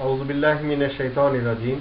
أعوذ بالله من الشيطان الرجيم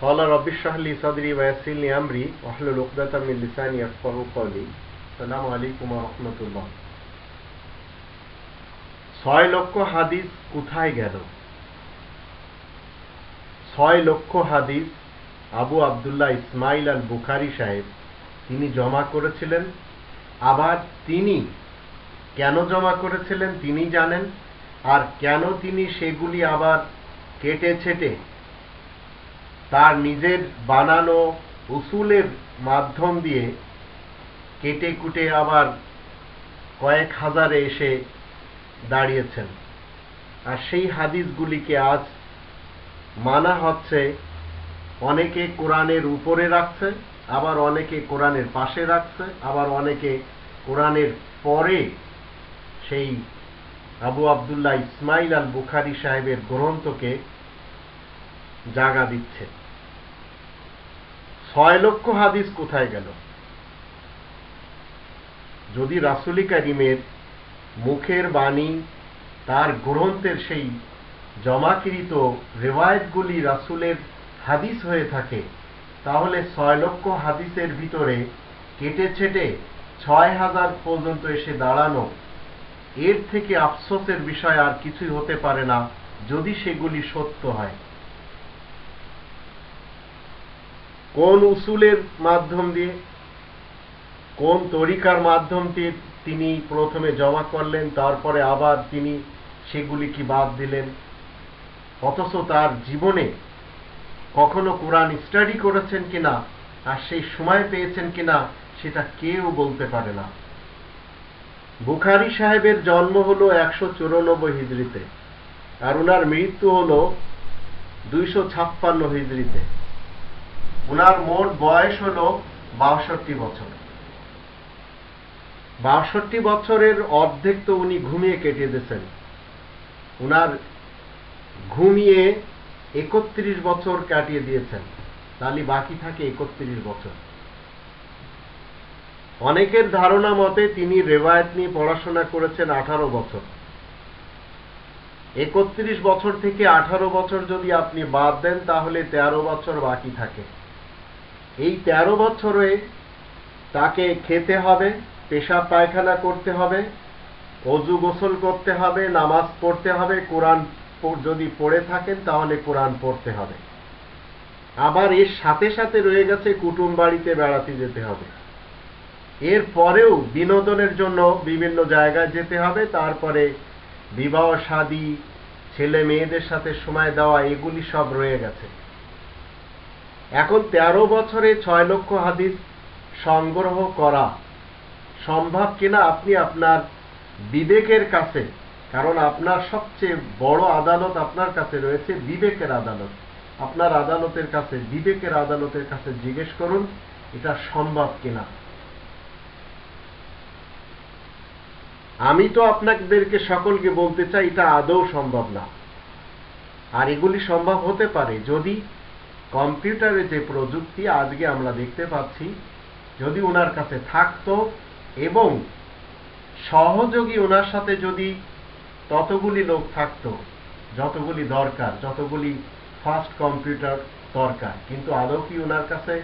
قال رب اشرح لي صدري ويسر لي أمري واحلل عقدة من لساني يفقهوا قولي السلام عليكم ورحمة الله ছয় লক্ষ হাদিস কোথায় গেল ছয় লক্ষ হাদিস আবু আবদুল্লাহ ইসমাইল আল বুখারি সাহেব তিনি জমা করেছিলেন আবার তিনি কেন জমা করেছিলেন তিনি জানেন আর কেন তিনি সেগুলি আবার কেটে ছেটে? তার নিজের বানানো উসুলের মাধ্যম দিয়ে কেটে কুটে আবার কয়েক হাজারে এসে দাঁড়িয়েছেন। আর সেই হাদিসগুলিকে আজ মানা হচ্ছে, অনেকে কোরআনের উপরে রাখছে, আবার অনেকে কোরআনের পাশে রাখছে, আবার অনেকে কোরআনের পরে সেই আবু আবদুল্লাহ ইসমাইল আল বুখারি সাহেবের গ্রন্থকে জাগা দিচ্ছে। ছয় লক্ষ হাদিস কোথায় গেল? যদি রাসুলি কারিমের মুখের বাণী, তার গ্রন্থের সেই জমাকৃত রেওয়ায়তগুলি রাসুলের হাদিস হয়ে থাকে, তাহলে ছয় লক্ষ হাদিসের ভিতরে কেটে ছেটে ছয় হাজার পর্যন্ত এসে দাঁড়ানো এর থেকে আফসোসের বিষয় আর কিছুই হতে পারে না, যদি সেগুলি সত্য হয়। কোন উসুলের মাধ্যম দিয়ে, কোন তরিকার মাধ্যম দিয়ে তিনি প্রথমে জমা করলেন, তারপরে আবার তিনি সেগুলি কি বাদ দিলেন? অথচ তার জীবনে কখনো কোরআন স্টাডি করেছেন কিনা, আর সেই সময় পেয়েছেন কিনা, সেটা কেউ বলতে পারে না। বুখারি সাহেবের জন্ম হলো একশো চুরানব্বই হিজড়িতে আর ওনার মৃত্যু হলো দুইশো ছাপ্পান্ন হিজড়িতে। ওনার মোট বয়স হলো বাষট্টি বছর। বাষট্টি বছরের অর্ধেক তো উনি ঘুমিয়ে কেটে দিয়েছেন। উনার ঘুমিয়ে একত্রিশ বছর কাটিয়ে দিয়েছেন। তাহলে বাকি থাকে একত্রিশ বছর। অনেকের ধারণা মতে তিনি রেওয়ায়ত নিয়ে পড়াশোনা করেছেন আঠারো বছর। একত্রিশ বছর থেকে আঠারো বছর যদি আপনি বাদ দেন, তাহলে তেরো বছর বাকি থাকে। এই তেরো বছরে তাকে খেতে হবে, পেশাব পায়খানা করতে হবে, অজু গোসল করতে হবে, নামাজ পড়তে হবে, কোরআন যদি পড়ে থাকেন, তাহলে কোরআন পড়তে হবে। আবার এর সাথে সাথে রয়ে গেছে কুটুম বাড়িতে বেড়াতে যেতে হবে। এর পরেও বিনোদনের জন্য বিভিন্ন জায়গায় যেতে হবে। তারপরে বিবাহ, শাদী, ছেলে মেয়েদের সাথে সময় দেওয়া, এগুলি সব রয়ে গেছে। এখন তেরো বছরে ছয় লক্ষ হাদিস সংগ্রহ করা সম্ভব কিনা আপনি আপনার বিবেকের কাছে, কারণ আপনার সবচেয়ে বড় আদালত আপনার কাছে রয়েছে, বিবেকের আদালত। আপনার আদালতের কাছে, বিবেকের আদালতের কাছে জিজ্ঞেস করুন, এটা সম্ভব কিনা। আমি তো আপনাদেরকে সকলকে বলতে চাই, এটা আদৌ সম্ভব না। আর এগুলি সম্ভব হতে পারে যদি কম্পিউটারে যে প্রযুক্তি আজকে আমরা দেখতে পাচ্ছি, যদি ওনার কাছে থাকতো এবং সহযোগী ওনার সাথে যদি ততগুলি লোক থাকতো, যতগুলি দরকার, যতগুলি ফাস্ট কম্পিউটার দরকার, কিন্তু আদৌ কি ওনার কাছে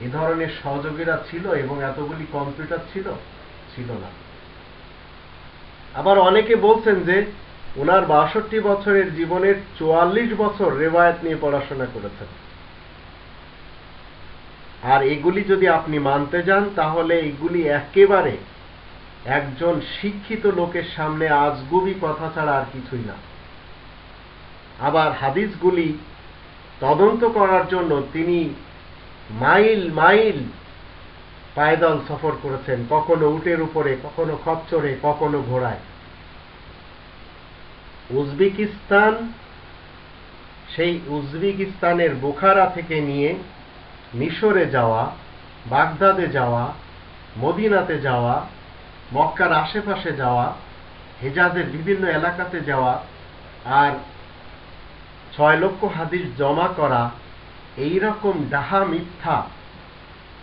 এ ধরনের সহযোগীরা ছিল এবং এতগুলি কম্পিউটার ছিল? ছিল না। আবার অনেকে বলছেন যে ওনার বাষট্টি বছরের জীবনের চুয়াল্লিশ বছর রেওয়ায়ত নিয়ে পড়াশোনা করেছেন। আর এগুলি যদি আপনি মানতে যান, তাহলে এগুলি একেবারে একজন শিক্ষিত লোকের সামনে আজগুবি কথা ছাড়া আর কিছুই না। আবার হাদিসগুলি তদন্ত করার জন্য তিনি মাইল মাইল পায়দল সফর করেছেন, কখনো উটের উপরে, কখনো খচ্চরে কখনো ঘোড়ায়। উজবেকিস্তান, সেই উজবেকিস্তানের বোখারা থেকে নিয়ে মিশরে যাওয়া, বাগদাদে যাওয়া, মদিনাতে যাওয়া, মক্কার আশেপাশে যাওয়া, হেজাজের বিভিন্ন এলাকাতে যাওয়া আর ছয় লক্ষ হাদিস জমা করা এই রকম ডাহা মিথ্যা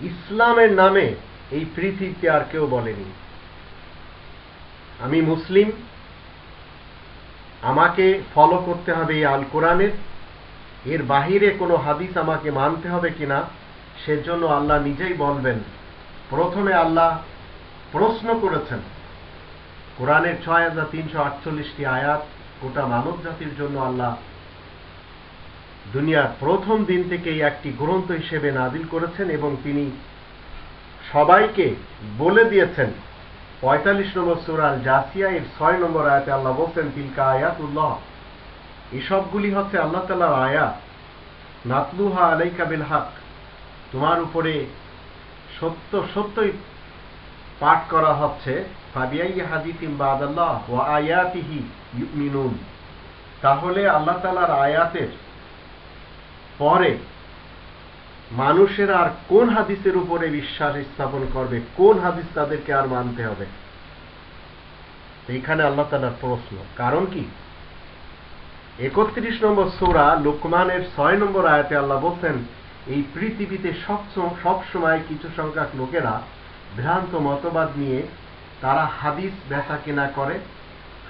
ইসলামের নামে এই পৃথিবীতে আর কেউ বলেনি। আমি মুসলিম আমাকে ফলো করতে হবে এই আল কোরআনের এর বাহিরে কোনো হাদিস আমাকে মানতে হবে কিনা, সেজন্য আল্লাহ নিজেই বলবেন। প্রথমে আল্লাহ প্রশ্ন করেছেন, কোরআনের ছয় হাজার তিনশো আটচল্লিশটি আয়াত গোটা মানব জাতির জন্য আল্লাহ দুনিয়ার প্রথম দিন থেকেই একটি গ্রন্থ হিসেবে নাজিল করেছেন এবং তিনি সবাইকে বলে দিয়েছেন পঁয়তাল্লিশ নম্বর সুরাল জাসিয়া এর ছয় নম্বর আয়াতে আল্লাহ বলছেন, তিলকা আয়াতুল্লাহ। এসবগুলি হচ্ছে আল্লাহ তালার আয়াত। নাতলুহা আলাইকা বিল হক তোমার উপরে সত্য, সত্যই পাঠ করা হচ্ছে। ফাবিয়াই হাদিসিম বাদাল্লাহ ও আয়াতিহি মিনুন তাহলে আল্লাহ তালার আয়াতের পরে মানুষের আর কোন হাদিসের উপরে বিশ্বাস স্থাপন করবে? কোন হাদিস তাদেরকে আর মানতে হবে? এইখানে আল্লাহ তালার প্রশ্ন। কারণ কি? একত্রিশ নম্বর সোরা লোকমানের ছয় নম্বর আয়াতে আল্লাহ বলছেন, এই পৃথিবীতে সব সময় কিছু সংখ্যক লোকেরা ভ্রান্ত মতবাদ নিয়ে তারা হাদিস বেচা কেনা করে,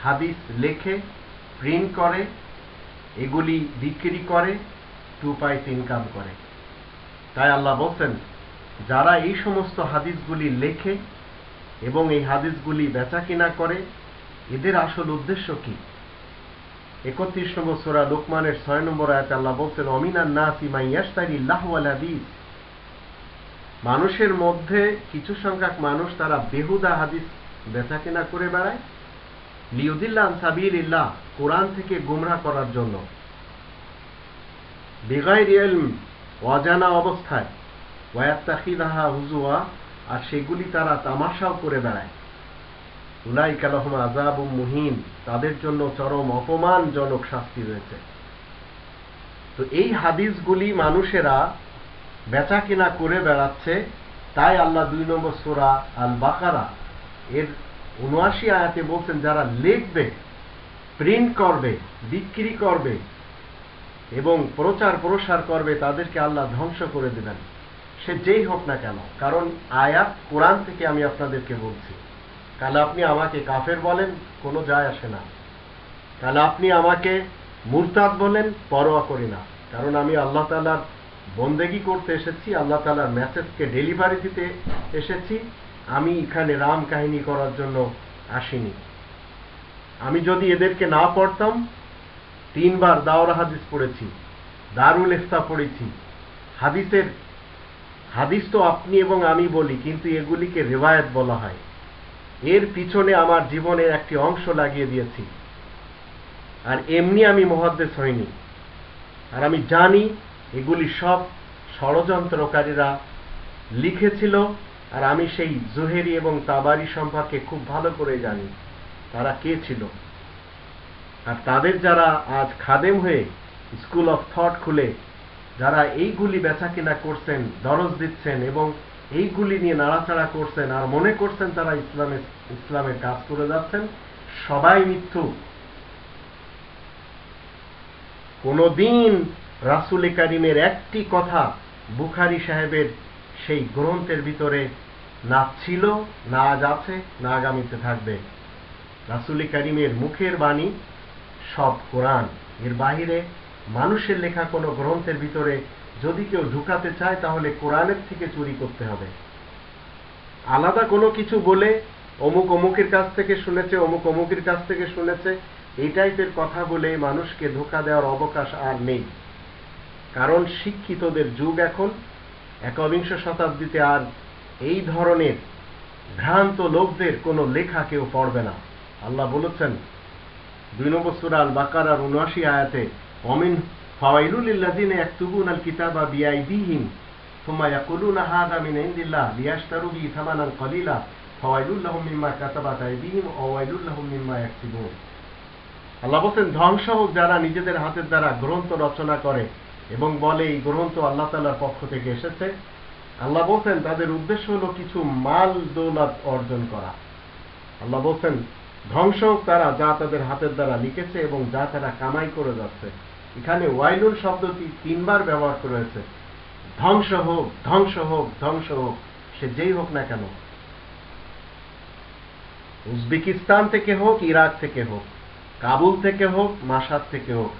হাদিস লেখে প্রিন্ট করে, এগুলি বিক্রি করে টু পয়সা ইনকাম করে। তাই আল্লাহ বলছেন, যারা এই সমস্ত হাদিসগুলি লেখে এবং এই হাদিসগুলি বেচা কিনা করে, এদের আসল উদ্দেশ্য কি? একত্রিশ নম্বর সোরা লোকমানের ছয় নম্বর আয়াত আল্লাহ বলছেন অমিনার নাস ইমাইয়াস্তারি লাহওয়াল হাদিস। মানুষের মধ্যে কিছু সংখ্যক মানুষ তারা বেহুদা হাদিস বেচা কেনা করে বেড়ায়। লিউদিল্লাহ সাবির ইল্লাহ কোরআন থেকে গুমরা করার জন্য। বেগাই রিয়েলম অজানা অবস্থায়। ওয়াত্তাখিদাহা হুজুয়া আর সেগুলি তারা তামাশাও করে বেড়ায়। উলাই কালহম আজাব মুহিন, তাদের জন্য চরম অপমানজনক শাস্তি রয়েছে। তো এই হাদিসগুলি মানুষেরা বেচা কিনা করে বেড়াচ্ছে, তাই আল্লাহ দুই নম্বর সোরা আল বাকারা এর উনআশি আয়াতে বলছেন, যারা লিখবে প্রিন্ট করবে, বিক্রি করবে এবং প্রচার প্রসার করবে তাদেরকে আল্লাহ ধ্বংস করে দেবেন। সে যেই হোক না কেন, কারণ আয়াত কোরআন থেকে আমি আপনাদেরকে বলছি। কালে আপনি আমাকে কাফের বলেন, কোনো যায় আসে না। কালে আপনি আমাকে মুরতাদ বলেন, পরোয়া করি না। কারণ আমি আল্লাহ তালার বন্দেগি করতে এসেছি, আল্লাহ তালার মেসেজকে ডেলিভারি দিতে এসেছি। আমি এখানে রাম কাহিনী করার জন্য আসিনি। আমি যদি এদেরকে না পড়তাম তিনবার দাওরা হাদিস পড়েছি, দারুল ইফতা পড়েছি। হাদিসের, হাদিস তো আপনি এবং আমি বলি, কিন্তু এগুলিকে রেওয়ায়ত বলা হয়। এর পিছনে আমার জীবনের একটি অংশ লাগিয়ে দিয়েছি। আর এমনি আমি মহাদ্দেশ হইনি। আর আমি জানি এগুলি সব ষড়যন্ত্রকারীরা লিখেছিল, আর আমি সেই জোহেরি এবং তাবারি সম্পর্কে খুব ভালো করে জানি, তারা কে ছিল। আর তাদের যারা আজ খাদেম হয়ে স্কুল অফ থট খুলে, যারা এইগুলি বেচা কিনা করছেন, দরজ দিচ্ছেন এবং এইগুলি নিয়ে নাড়াচাড়া করছেন আর মনে করছেন তারা ইসলামের ইসলামের কাজ করে যাচ্ছেন, সবাই মিথ্যু কোনদিন রাসুল কারিমের একটি কথা বুখারি সাহেবের সেই গ্রন্থের ভিতরে না ছিল, না আজ আছে, না আগামীতে থাকবে। রাসুল কারিমের মুখের বাণী সব কোরআন। এর বাহিরে মানুষের লেখা কোনো গ্রন্থের ভিতরে যদি কেউ ঢুকাতে চায়, তাহলে কোরআনের থেকে চুরি করতে হবে। আলাদা কোনো কিছু বলে অমুক অমুকের কাছ থেকে শুনেছে, অমুক অমুকের কাছ থেকে শুনেছে, এই টাইপের কথা বলে মানুষকে ধোকা দেওয়ার অবকাশ আর নেই। কারণ শিক্ষিতদের যুগ এখন একবিংশ শতাব্দীতে আর এই ধরনের ভ্রান্ত লোকদের কোনো লেখা কেউ পড়বে না। আল্লাহ বলেছেন দুই নম্বর সুরাল বাকার আর উনআশি আয়াতে অমিন ফাওয়াইলুল আল বিআইদিহিম আল্লাহ ধ্বংস হোক যারা নিজেদের হাতের দ্বারা গ্রন্থ রচনা করে এবং বলে এই গ্রন্থ আল্লাহ তাআলার পক্ষ থেকে এসেছে, আল্লাহ বলছেন তাদের উদ্দেশ্য হলো কিছু মাল দৌলত অর্জন করা। আল্লাহ বলছেন ধ্বংস তারা যা তাদের হাতের দ্বারা লিখেছে এবং যা তারা কামাই করে যাচ্ছে। এখানে ওয়াইলুল শব্দটি তিনবার ব্যবহার করেছে ধ্বংস হোক ধ্বংস হোক ধ্বংস হোক, সে যেই হোক না কেন। উজবেকিস্তান থেকে হোক, ইরাক থেকে হোক, কাবুল থেকে হোক মাসাদ থেকে হোক,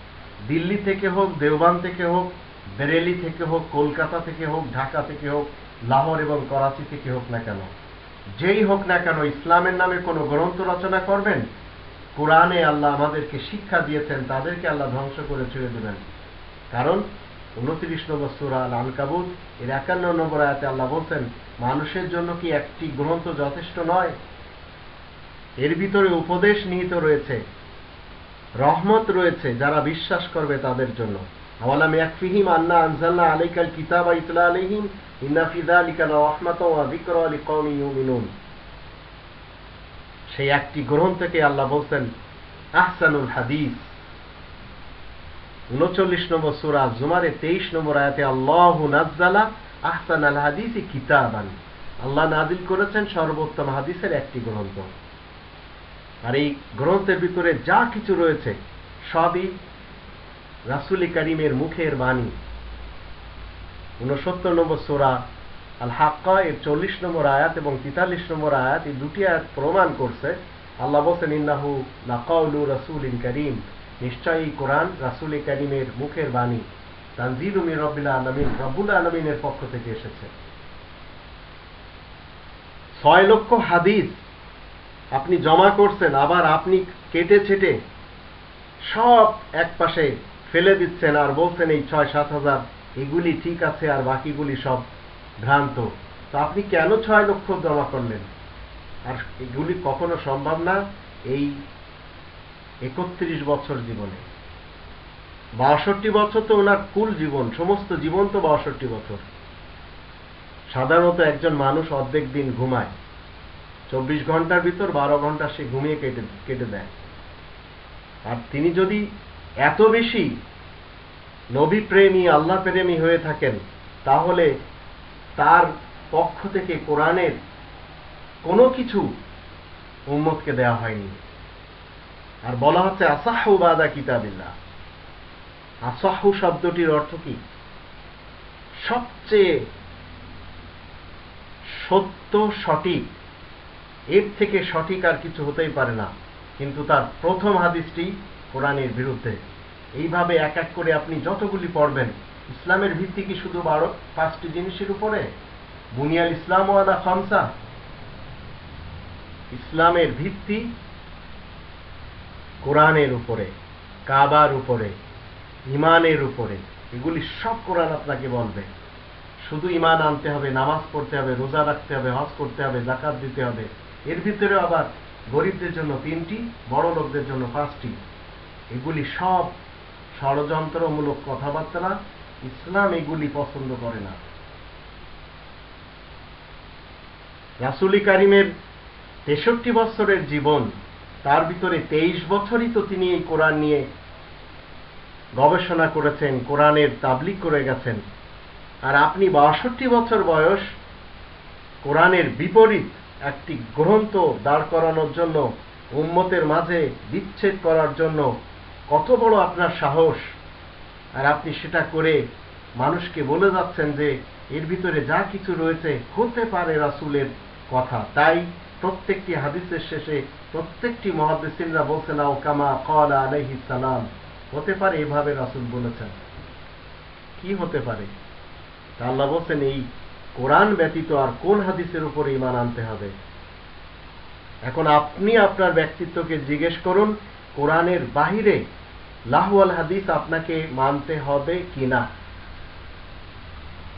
দিল্লি থেকে হোক, দেওবান থেকে হোক, বেরেলি থেকে হোক, কলকাতা থেকে হোক, ঢাকা থেকে হোক, লাহোর এবং করাচি থেকে হোক না কেন। যেই হোক না কেন ইসলামের নামে কোনো গ্রন্থ রচনা করবেন, কোরআনে আল্লাহ আমাদেরকে শিক্ষা দিয়েছেন, তাদেরকে আল্লাহ ধ্বংস করে ছেড়ে দেবেন। কারণ উনত্রিশ নম্বর সুরা আল আনকাবুত এর একান্ন নম্বর আয়াতে আল্লাহ বলছেন, মানুষের জন্য কি একটি গ্রন্থ যথেষ্ট নয়? এর ভিতরে উপদেশ নিহিত রয়েছে, রহমত রয়েছে যারা বিশ্বাস করবে তাদের জন্য। সেই একটি আল্লাহ বলছেন, আহসানুল হাদিস। উনচল্লিশ নম্বর সুরা জুমারে তেইশ নম্বর আয়াতে আল্লাহ নাজ্জালা আহসান আল হাদিস কিতাবান। আল্লাহ নাজিল করেছেন সর্বোত্তম হাদিসের একটি গ্রন্থ। আর এই গ্রন্থের ভিতরে যা কিছু রয়েছে, সবই রাসুলি করিমের মুখের বাণী। উনসত্তর নম্বর সোরা আল হাক্কা এর চল্লিশ নম্বর আয়াত এবং তেতাল্লিশ নম্বর আয়াত এই দুটি আয়াত প্রমাণ করছে। আল্লাহ বলছেন, ইন্নাহু নাকাউলু রাসুল ইন করিম। নিশ্চয়ই কোরআন রাসুল করিমের মুখের বাণী। তানজিল উমি রব্বিল্লা আলমিন, রব্বুল আলমিনের পক্ষ থেকে এসেছে। ছয় লক্ষ হাদিস আপনি জমা করছেন, আবার আপনি কেটে ছেটে সব এক পাশে ফেলে দিচ্ছেন আর বলছেন, এই ছয়, সাত হাজার, এগুলি ঠিক আছে আর বাকিগুলি সব ভ্রান্ত। তো আপনি কেন ছয় লক্ষ জমা করলেন? আর এগুলি কখনো সম্ভব না এই একত্রিশ বছর জীবনে। বাষট্টি বছর তো ওনার কুল জীবন, সমস্ত জীবন তো বাষট্টি বছর। সাধারণত একজন মানুষ অর্ধেক দিন ঘুমায়। চব্বিশ ঘণ্টার ভিতর বারো ঘণ্টা সে ঘুমিয়ে কেটে কেটে দেয়। আর তিনি যদি এত বেশি নবী প্রেমী, আল্লাহ প্রেমী হয়ে থাকেন, তাহলে তার পক্ষ থেকে কোরআনের কোনো কিছু উম্মতকে দেওয়া হয়নি। আর বলা হচ্ছে, আসাহু বাদা কিতাবিল্লাহ। আসাহু শব্দটির অর্থ কি? সবচেয়ে সত্য, সঠিক, এর থেকে সঠিক আর কিছু হতেই পারে না। কিন্তু তার প্রথম হাদিসটি কোরআনের বিরুদ্ধে। এইভাবে এক এক করে আপনি যতগুলি পড়বেন, ইসলামের ভিত্তি কি শুধু বারো পাঁচটি জিনিসের উপরে? বুনিয়াল ইসলাম ওয়ালা খামসা। ইসলামের ভিত্তি কোরআনের উপরে, কাবার উপরে ইমানের উপরে। এগুলি সব কোরআন আপনাকে বলবে। শুধু ইমান আনতে হবে, নামাজ পড়তে হবে, রোজা রাখতে হবে, হজ করতে হবে জাকাত দিতে হবে। এর ভিতরে আবার গরিবদের জন্য তিনটি বড় লোকদের জন্য পাঁচটি। এগুলি সব ষড়যন্ত্রমূলক কথাবার্তা, ইসলাম এগুলি পছন্দ করে না। রাসুলি কারিমের তেষট্টি বছরের জীবন, তার ভিতরে তেইশ বছরই তো তিনি এই কোরআন নিয়ে গবেষণা করেছেন, কোরআনের তাবলিক করে গেছেন। আর আপনি বাষট্টি বছর বয়স, কোরআনের বিপরীত একটি গ্রন্থ দাঁড় করানোর জন্য, উম্মতের মাঝে বিচ্ছেদ করার জন্য কত বড় আপনার সাহস। আর আপনি সেটা করে মানুষকে বলে যাচ্ছেন যে, এর ভিতরে যা কিছু রয়েছে হতে পারে রাসুলের কথা। তাই প্রত্যেকটি হাদিসের শেষে প্রত্যেকটি মহাদিসিনরা বলছেন, আও কামা কলা আলাইহি সালাম। হতে পারে এভাবে রাসুল বলেছেন। কি হতে পারে? আল্লাহ বলছেন, এই কোরআন ব্যতীত আর কোন হাদিসের উপরে ইমান আনতে হবে? এখন আপনি আপনার ব্যক্তিত্বকে জিজ্ঞেস করুন, কোরআনের বাহিরে লাহুয়াল হাদিস আপনাকে মানতে হবে কিনা?